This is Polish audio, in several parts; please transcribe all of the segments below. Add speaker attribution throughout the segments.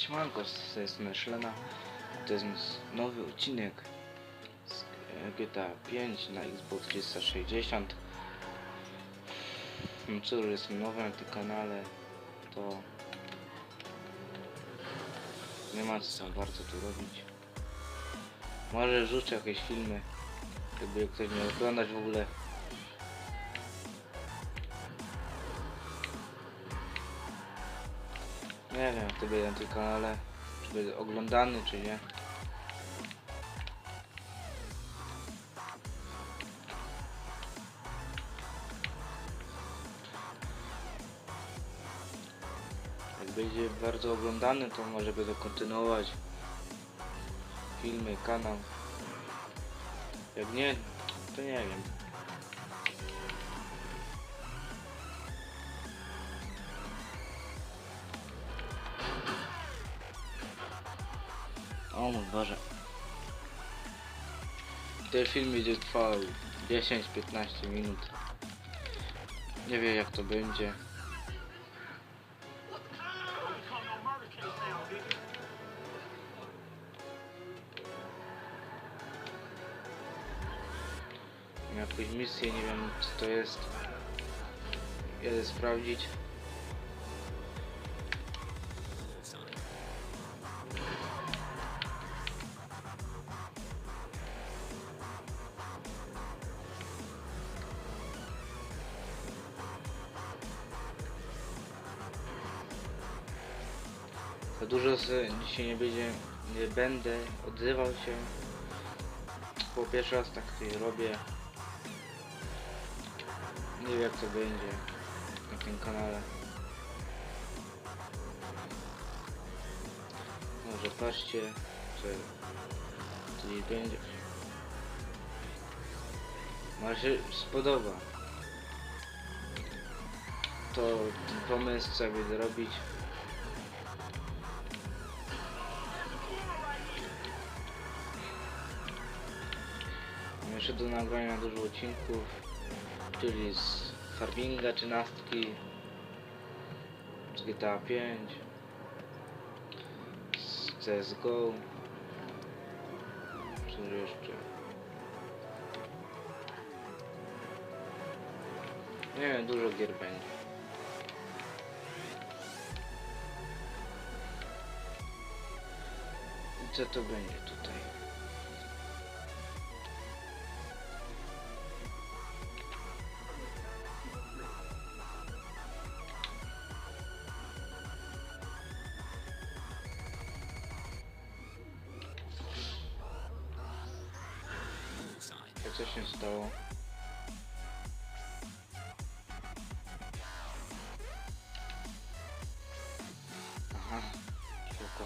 Speaker 1: Siemanko, z tej strony Szlena. To jest nowy odcinek z e, GTA 5 na Xbox 360. No cóż, jestem nowy na tym kanale, to nie ma co za bardzo tu robić. Może rzucę jakieś filmy, jakby ktoś miał oglądać w ogóle. Nie wiem, jak to będzie na tym kanale, czy będzie oglądany, czy nie. Jak będzie bardzo oglądany, to może będę kontynuować filmy, kanał. Jak nie, to nie wiem. O mój Boże. Ten film będzie trwał 10-15 minut. Nie wiem jak to będzie. Jakąś misję, nie wiem co to jest. Jedę sprawdzić. Za dużo z, dzisiaj nie będzie, nie będę odzywał się. Po pierwszy raz tak robię. Nie wiem jak to będzie na tym kanale. Może patrzcie, czy coś będzie. Może się spodoba. To pomysł co będę robić. Jeszcze do nagrania dużo odcinków, czyli z Farbinga 13, z GTA 5, z CSGO, co jeszcze? Nie wiem, dużo gier będzie. I co to będzie tutaj? Co się stało? Aha, spoko.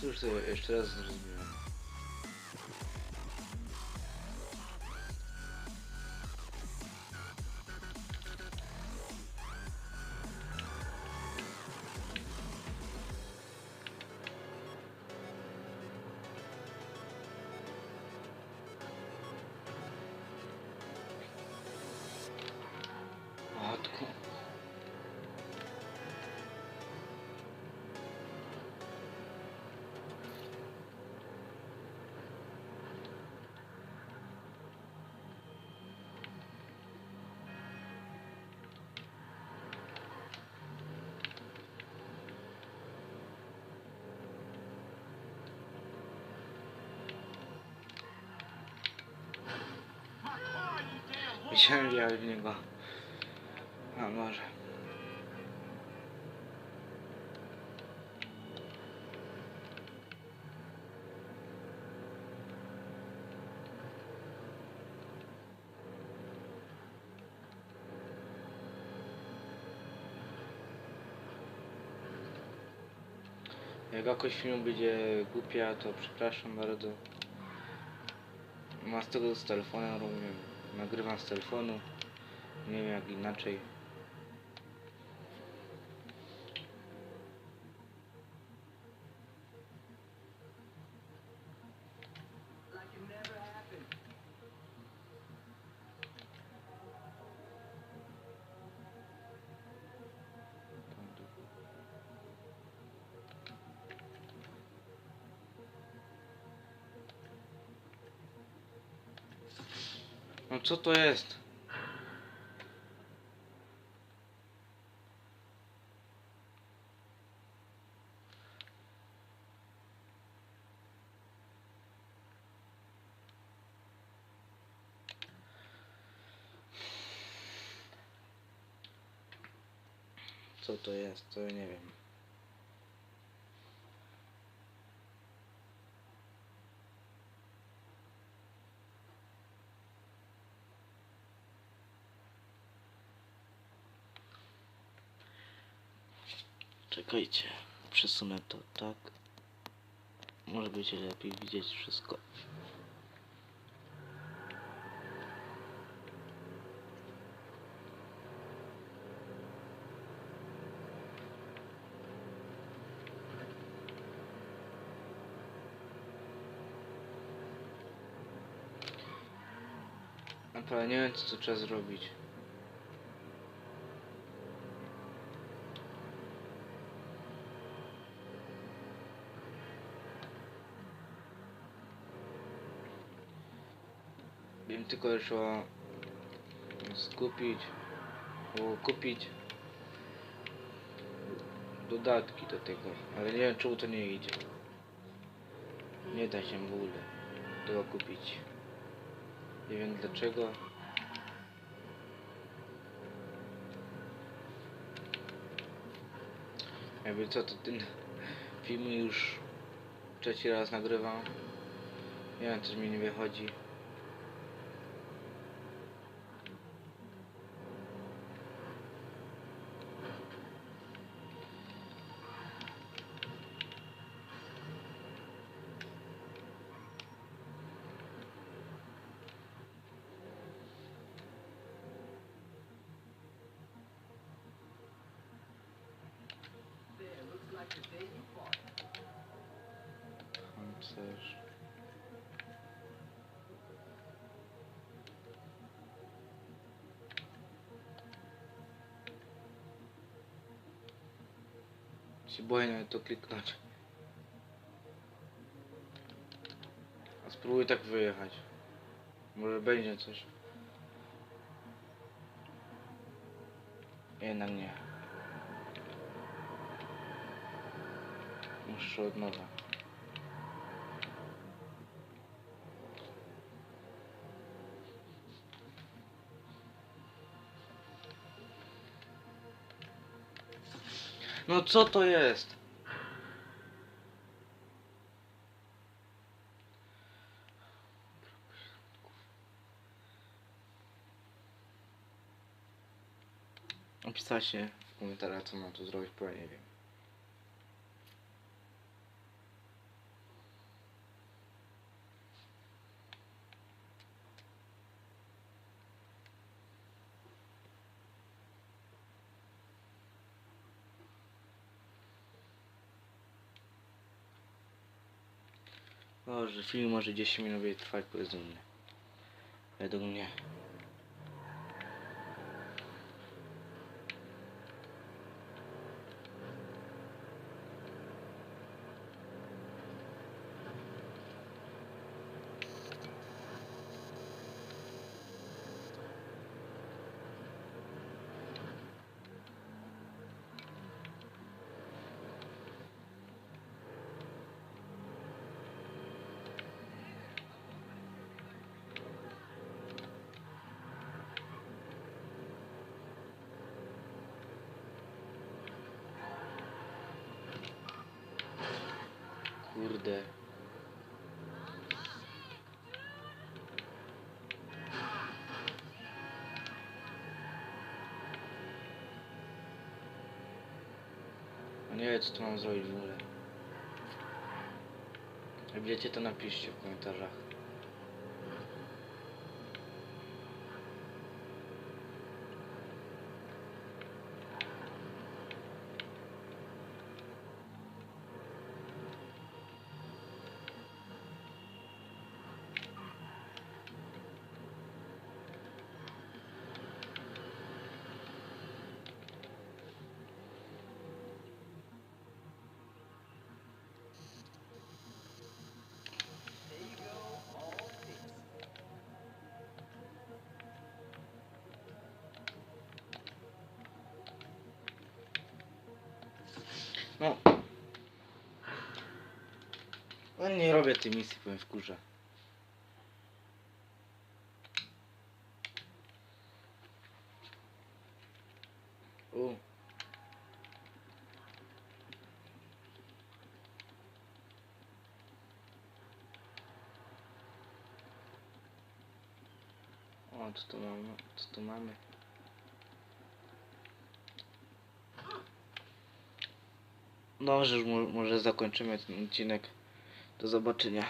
Speaker 1: Cóż to jeszcze raz zrobiłem. Matku. Myślałem, że ja w niego. A może. Jak jakoś będzie głupia, to przepraszam bardzo. Ma z tego z telefonem. Nagrywam z telefonu. Nie wiem jak inaczej. No co to jest? Co to jest? To nie wiem. Czekajcie, przesunę to tak. Może będzie lepiej widzieć wszystko. Naprawdę nie wiem co trzeba zrobić. Wiem tylko, trzeba skupić, kupić dodatki do tego, ale nie wiem czemu to nie idzie. Nie da się w ogóle tego kupić. Nie wiem dlaczego. Jakby co to ten film już trzeci raz nagrywam. Nie wiem, coś mi nie wychodzi. Pancerz. Się boję nawet to kliknąć. A spróbuj tak wyjechać. Może będzie coś. Jednak nie. Muszę od nowa. No co to jest? Napisaliście w komentarzach co mam tu zrobić, bo ja nie wiem. Boże, film może 10 minut trwać powiedzmy mnie. Według mnie. Kurde. No nie wiem co tu mam zrobić w No nie robię tej misji, powiem w kurze. U. O, co tu mamy? Co tu mamy? Dobrze, już mo- może zakończymy ten odcinek. Do zobaczenia.